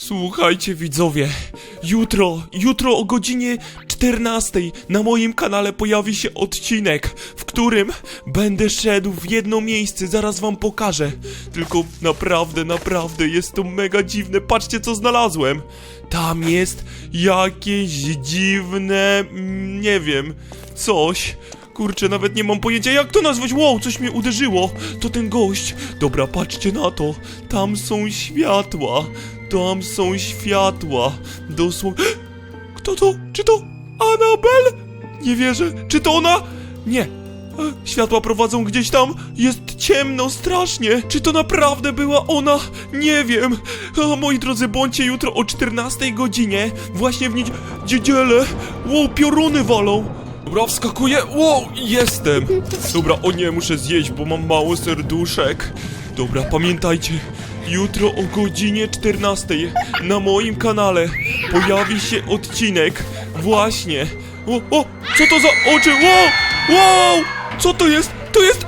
Słuchajcie widzowie, jutro, jutro o godzinie 14 na moim kanale pojawi się odcinek, w którym będę szedł w jedno miejsce, zaraz wam pokażę. Tylko naprawdę, naprawdę jest to mega dziwne, patrzcie co znalazłem. Tam jest jakieś dziwne, mm, nie wiem, coś. Kurczę, nawet nie mam pojęcia jak to nazwać. Wow, coś mnie uderzyło. To ten gość. Dobra, patrzcie na to. Tam są światła. Tam są światła. Dosłownie. Kto to? Czy to Anabel? Nie wierzę. Czy to ona? Nie. E, Światła prowadzą gdzieś tam. Jest ciemno strasznie. Czy to naprawdę była ona? Nie wiem. A, moi drodzy, bądźcie jutro o 14 godzinie. Właśnie w niedzie- niedzielę. Wow, pioruny walą. Dobra, wskakuję. Wow, jestem. Dobra, o nie, muszę zjeść, bo mam mało serduszek. Dobra, pamiętajcie, jutro o godzinie 14 na moim kanale pojawi się odcinek. Właśnie. O, o, co to za oczy? Wow, wow, co to jest? To jest